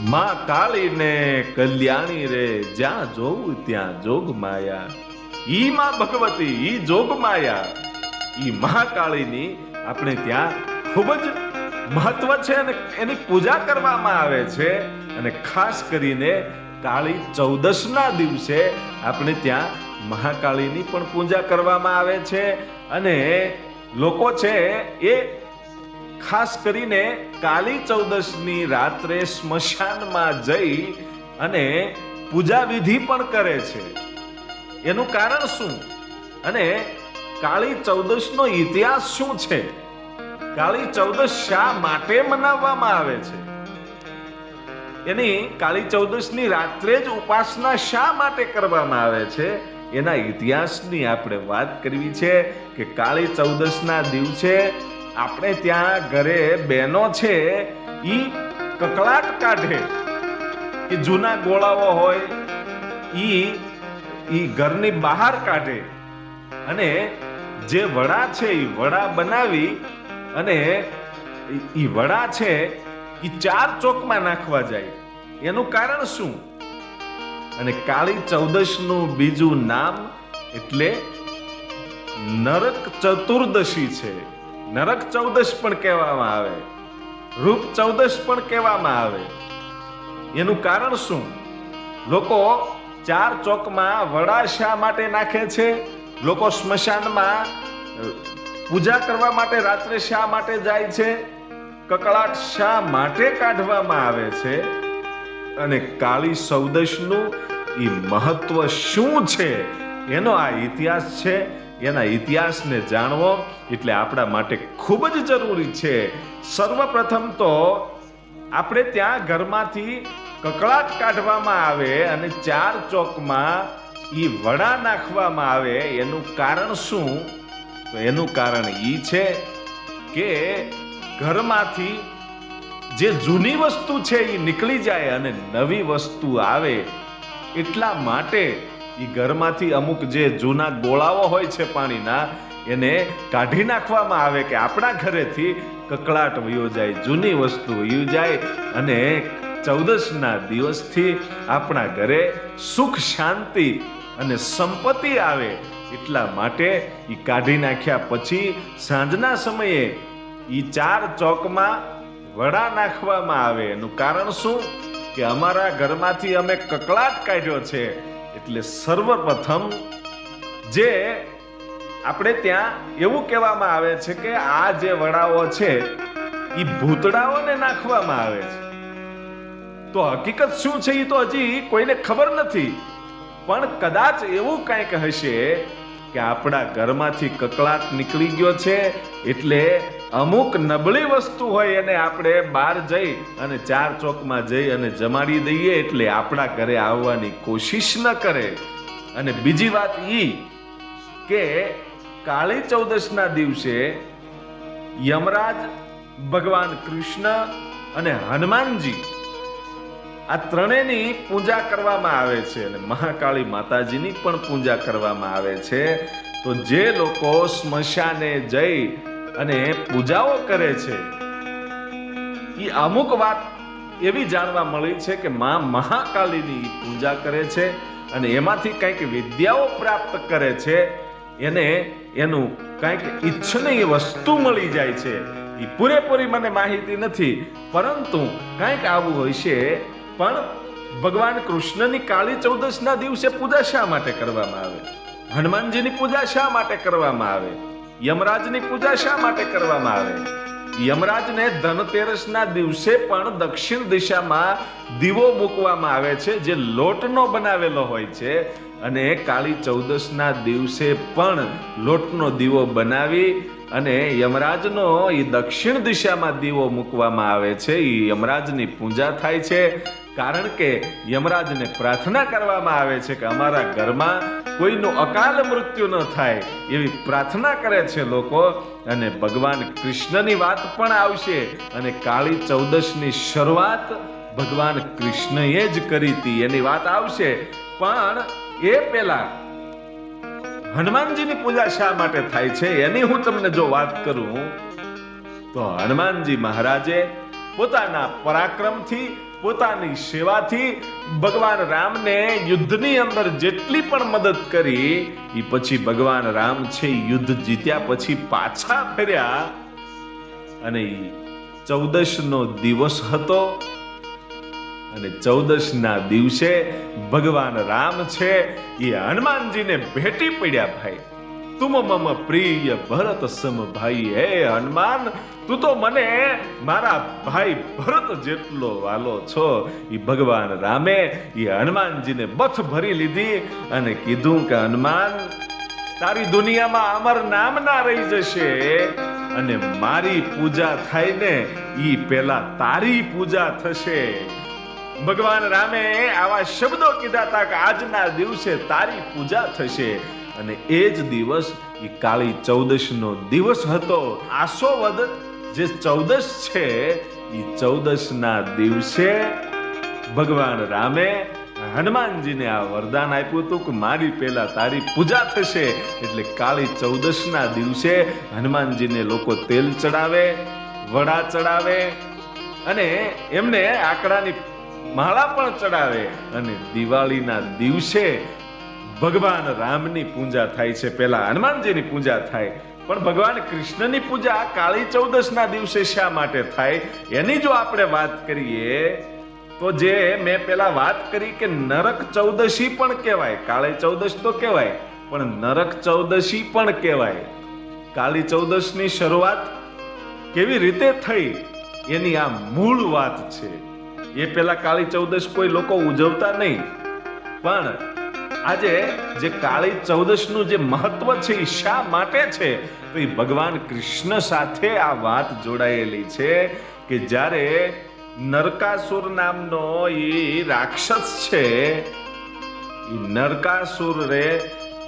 માં કાળીને કલ્યાણી રે, જ્યાં જોવું ત્યાં જોગ માયા. ઈ માં ભગવતી, ઈ જોગ માયા. ઈ મહાકાળીની આપણે ત્યાં ખૂબ જ મહત્વ છે અને એની પૂજા કરવામાં આવે છે. અને ખાસ કરીને કાળી ચૌદશના દિવસે આપણે ત્યાં મહાકાળીની પણ પૂજા કરવામાં આવે છે. અને લોકો છે એ ખાસ કરીને કાલી ચૌદશની રાત્રે સ્મશાનમાં જઈ અને પૂજા વિધિ પણ કરે છે. એનું કારણ શું? અને કાળી ચૌદશનો ઇતિહાસ શું છે? કાળી ચૌદશ શા માટે મનાવવામાં આવે છે? એની કાળી ચૌદશની રાત્રે જ ઉપાસના શા માટે કરવામાં આવે છે? એના ઇતિહાસની આપણે વાત કરવી છે કે કાળી ચૌદશના દિવસે આપણે ત્યાં ઘરે બહેનો છે એ કકળાટ કાઢે કે જૂના ગોળાઓ હોય એ એ ઘરની બહાર કાઢે. અને જે વડા છે એ વડા બનાવી અને એ વડા છે એ ચાર ચોકમાં નાખવા જાય. એનું કારણ શું? અને કાળી ચૌદશનું બીજું નામ એટલે નરક ચતુર્દશી છે. નરક ચૌદશ પણ કહેવામાં આવે. રૂપ ચૌદશ પણ કહેવામાં આવે. એનું કારણ શું? લોકો ચાર ચોકમાં વડા શા માટે નાખે છે. લોકો સ્મશાનમાં પૂજા કરવા માટે રાત્રે શા માટે જાય છે. કકળાટ શા માટે કાઢવામાં આવે છે. અને કાળી સૌદશનું એ મહત્વ શું છે? એનો આ ઇતિહાસ છે. એના ઇતિહાસને જાણવો એટલે આપણા માટે ખૂબ જ જરૂરી છે. સર્વપ્રથમ તો આપણે ત્યાં ઘરમાંથી કકળાટ કાઢવામાં આવે અને ચાર ચોકમાં એ વડા નાખવામાં આવે. એનું કારણ શું? તો એનું કારણ એ છે કે ઘરમાંથી જે જૂની વસ્તુ છે એ નીકળી જાય અને નવી વસ્તુ આવે એટલા માટે એ ઘરમાંથી અમુક જે જૂના ગોળાઓ હોય છે પાણીના, એને કાઢી નાખવામાં આવે કે આપણા ઘરેથી કકળાટ વયો જાય, જૂની વસ્તુ વયું જાય અને ચૌદસના દિવસથી આપણા ઘરે સુખ, શાંતિ અને સંપત્તિ આવે એટલા માટે એ કાઢી નાખ્યા પછી સાંજના સમયે એ ચાર ચોકમાં વડા નાખવામાં આવે. એનું કારણ શું? કે અમારા ઘરમાંથી અમે કકળાટ કાઢ્યો છે. એટલે સર્વપ્રથમ જે આપણે ત્યાં એવું કહેવામાં આવે છે કે આ જે વડાઓ છે એ ભૂતડાઓને નાખવામાં આવે છે. તો હકીકત શું છે એ તો હજી કોઈને ખબર નથી. પણ કદાચ એવું કંઈક હશે કે આપણા ઘરમાંથી કકળાટ નીકળી ગયો છે, એટલે અમુક નબળી વસ્તુ હોય એને આપણે બહાર જઈ અને ચાર ચોકમાં જઈ અને જમાડી દઈએ એટલે આપણા ઘરે આવવાની કોશિશ ન કરે. અને બીજી વાત ઈ કે કાળી ચૌદશના દિવસે યમરાજ, ભગવાન કૃષ્ણ અને હનુમાનજી આ ત્રણેયની પૂજા કરવામાં આવે છે અને મહાકાળી માતાજીની પણ પૂજા કરવામાં આવે છે. તો જે લોકો સ્મશાને જઈ અને પૂજાઓ કરે છે. એ અમુક વાત એવી જાણવા મળી છે કે માં મહાકાલીની પૂજા કરે છે અને એમાંથી કંઈક વિદ્યાઓ પ્રાપ્ત કરે છે. એને એનું કંઈક ઈચ્છનીય વસ્તુ મળી જાય છે. એ પૂરેપૂરી મને માહિતી નથી, પરંતુ કંઈક આવું છે. પણ ભગવાન કૃષ્ણની કાળી ચૌદશના દિવસે પૂજા શા માટે કરવામાં આવે? હનુમાનજીની પૂજા શા માટે કરવામાં આવે? યમરાજની પૂજા શા માટે કરવામાં આવે? યમરાજને ધનતેરસના દિવસે પણ દક્ષિણ દિશામાં દીવો મૂકવામાં આવે છે, જે લોટનો બનાવેલો હોય છે. અને કાળી ચૌદસના દિવસે પણ લોટનો દીવો બનાવી અને યમરાજનો એ દક્ષિણ દિશામાં દીવો મૂકવામાં આવે છે. એ યમરાજની પૂજા થાય છે. કારણ કે યમરાજને પ્રાર્થના કરવામાં આવે છે કે અમારા ઘરમાં કોઈનું અકાલ મૃત્યુ ન થાય એવી પ્રાર્થના કરે છે લોકો. અને ભગવાન કૃષ્ણની વાત પણ આવશે અને કાળી ચૌદશની શરૂઆત ભગવાન કૃષ્ણએ જ કરી હતી, એની વાત આવશે. પણ એ પહેલા હનુમાનજીની પૂજા શા માટે થાય છે એની હું તમને જો વાત કરું, તો હનુમાનજી મહારાજે પોતાના પરાક્રમથી પોતાની સેવાથી ભગવાન રામને યુદ્ધની અંદર જેટલી પણ મદદ કરી એ પછી ભગવાન રામ છે, યુદ્ધ જીત્યા પછી પાછા ફર્યા. અને ચૌદશ ચૌદશનો દિવસ હતો. અને ચૌદશના દિવસે ભગવાન રામ છે એ હનુમાનજીને ભેટી પડ્યા ભાઈ. તુમ મમ પ્રિય ભરત સમ ભાઈ, હે હનુમાન, તું તો મને મારા ભાઈ ભરત જેટલો વાલો છો. એ ભગવાન રામે એ હનુમાનજીને બથ ભરી લીધી અને કીધું કે, હનુમાન, તારી દુનિયામાં અમર નામ ના રહી જશે અને મારી પૂજા થાય ને ઈ પેલા તારી પૂજા થશે. ભગવાન રામે આવા શબ્દો કીધા હતા કે, આજના દિવસે તારી પૂજા થશે. અને એ જ દિવસ એ કાળી ચૌદશનો દિવસ હતો. આસોવદ જે ચૌદશ છે એ ચૌદશના દિવસે ભગવાન રામે હનુમાનજીને આ વરદાન આપ્યું હતું કે મારી પહેલા તારી પૂજા થશે. એટલે કાળી ચૌદશના દિવસે હનુમાનજીને લોકો તેલ ચડાવે, વડા ચડાવે અને એમને આકડાની માળા પણ ચડાવે. અને દિવાળીના દિવસે ભગવાન રામની પૂજા થાય છે પહેલા હનુમાનજીની પૂજા થાય. પણ ભગવાન કૃષ્ણની પૂજા કાળી ચૌદશના દિવસે શા માટે થાય? એની જો આપણે વાત કરીએ, તો જે મેં પેલા વાત કરી કે નરક ચૌદશી પણ કહેવાય. કાળી ચૌદશ તો કહેવાય, પણ નરક ચૌદશી પણ કહેવાય. કાળી ચૌદશની શરૂઆત કેવી રીતે થઈ? એની આ મૂળ વાત છે. એ પેલા કાળી ચૌદશ કોઈ લોકો ઉજવતા નહીં. પણ આજે જે કાળી ચૌદશનું જે મહત્વ છે એ શા માટે છે? તો એ ભગવાન કૃષ્ણ સાથે આ વાત જોડાયેલી છે કે જ્યારે નરકાસુર નામનો એ રાક્ષસ છે, એ નરકાસુર રે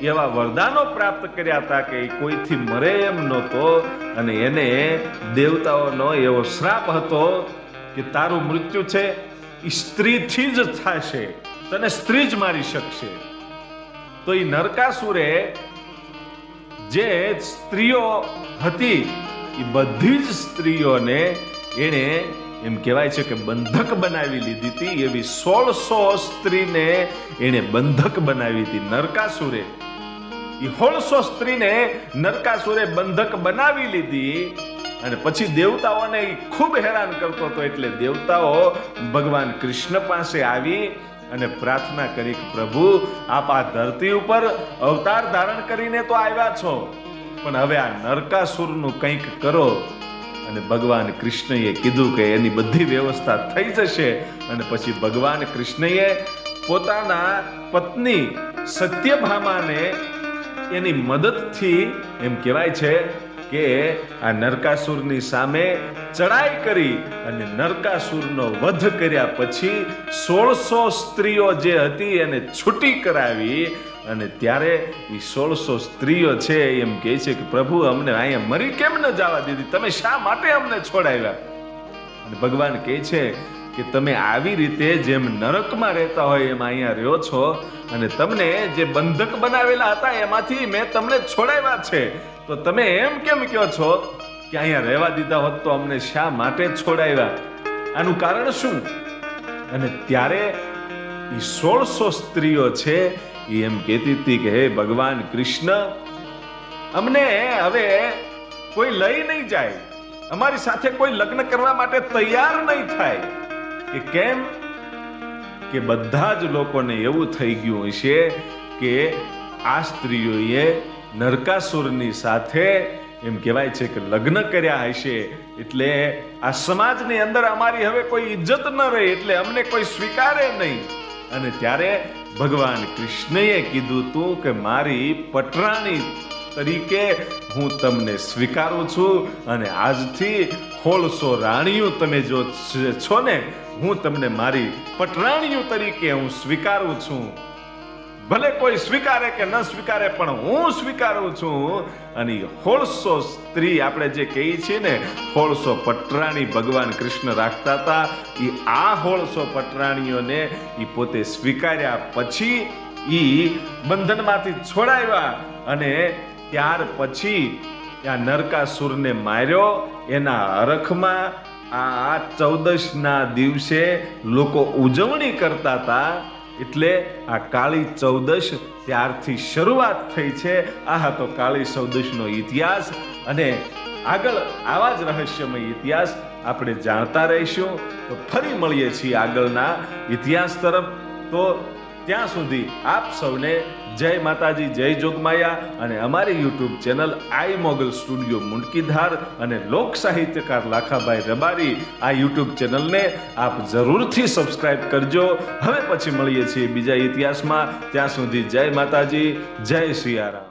એવા વરદાનો પ્રાપ્ત કર્યા હતા કે કોઈથી મરે એમ નહોતો અને એને દેવતાઓનો એવો શ્રાપ હતો કે તારું મૃત્યુ છે એ સ્ત્રીથી જ થશે, તને સ્ત્રી જ મારી શકશે. તો એ નરકાસુરે જે સ્ત્રીઓ હતી એ બધી જ સ્ત્રીઓને એણે એમ કહેવાય છે કે બંધક બનાવી લીધી હતી, એવી સોળસો સ્ત્રીને એણે બંધક બનાવી હતી નરકાસુરે. એ સોળસો સ્ત્રીને નરકાસુરે બંધક બનાવી લીધી અને પછી દેવતાઓને ખૂબ હેરાન કરતો હતો, એટલે દેવતાઓ ભગવાન કૃષ્ણ પાસે આવી અને પ્રાર્થના કરી કે પ્રભુ, આપ આ ધરતી ઉપર અવતાર ધારણ કરીને તો આવ્યા છો. પણ હવે આ નરકાસુરનું કંઈક કરો. અને ભગવાન કૃષ્ણએ કીધું કે એની બધી વ્યવસ્થા થઈ જશે. અને પછી ભગવાન કૃષ્ણએ પોતાના પત્ની સત્યભામાને એની મદદથી, એમ કહેવાય છે કે આ નરકાસુરની સામે ચડાઈ કરી અને નરકાસુરનો વધ કર્યા પછી સોળસો સ્ત્રીઓ જે હતી એને છૂટી કરાવી અને ત્યારે એ સોળસો સ્ત્રીઓ છે એમ કહે છે કે, પ્રભુ, અમને અહીંયા મરી કેમ ન જવા દીધી? તમે શા માટે અમને છોડાવ્યા? અને ભગવાન કહે છે કે તમે આવી રીતે જેમ નરકમાં રહેતા હોય એમ અહીંયા રહ્યો છો અને તમને જે બંધક બનાવેલા હતા એમાંથી મેં તમને છોડાવ્યા છે. તો તમે એમ કેમ કહો છો કે અહીંયા રહેવા દીધા હોત તો અમને શા માટે છોડાવ્યા? આનું કારણ શું? અને ત્યારે એ સોળસો સ્ત્રીઓ છે એ એમ કહેતી હતી કે હે ભગવાન કૃષ્ણ, અમને હવે કોઈ લઈ નહીં જાય. અમારી સાથે કોઈ લગ્ન કરવા માટે તૈયાર નહીં થાય. કે કેમ? કે બધા જ લોકોને એવું થઈ ગયું હશે કે આ સ્ત્રીઓએ નરકાસુરની સાથે એમ કહેવાય છે કે લગ્ન કર્યા હશે. એટલે આ સમાજની અંદર અમારી હવે કોઈ ઇજ્જત ન રહે, એટલે અમને કોઈ સ્વીકારે નહીં. અને ત્યારે ભગવાન કૃષ્ણએ કીધું તું કે મારી પટરાણી તરીકે હું તમને સ્વીકારું છું અને આજથી સોળસો રાણીઓ તમે જો છો ને હું તમને મારી પટરાણીઓ તરીકે હું સ્વીકારું છું. ભલે કોઈ સ્વીકારે કે ન સ્વીકારે, પણ હું સ્વીકારું છું. અને હોળસો સ્ત્રી આપણે જે કહીએ છીએ ને, હોળસો પટરાણી ભગવાન કૃષ્ણ રાખતા હતા એ આ હોળસો પટરાણીઓને એ પોતે સ્વીકાર્યા પછી એ બંધનમાંથી છોડાવ્યા. અને ત્યાર પછી ત્યાં નરકાસુરને માર્યો, એના અરખમાં આ ચૌદશના દિવસે લોકો ઉજવણી કરતા હતા, એટલે આ કાળી ચૌદશ ત્યારથી શરૂઆત થઈ છે. આ તો કાળી ચૌદશનો ઇતિહાસ અને આગળ આવા જ રહસ્યમય ઇતિહાસ આપણે જાણતા રહીશું. તો ફરી મળીએ છીએ આગળના ઇતિહાસ તરફ. તો ત્યાં સુધી આપ સૌને જય માતાજી, જય જોગમાયા અને અમારી YouTube channel Aai Mogal studio Mundkidhar અને લોક સાહિત્યકાર લાખાભાઈ રબારી આ યુટ્યુબ ચેનલને આપ જરૂરથી સબસ્ક્રાઇબ કરજો. હવે પછી મળીએ છીએ બીજા ઇતિહાસમાં. ત્યાં સુધી જય માતાજી, જય સિયારામ.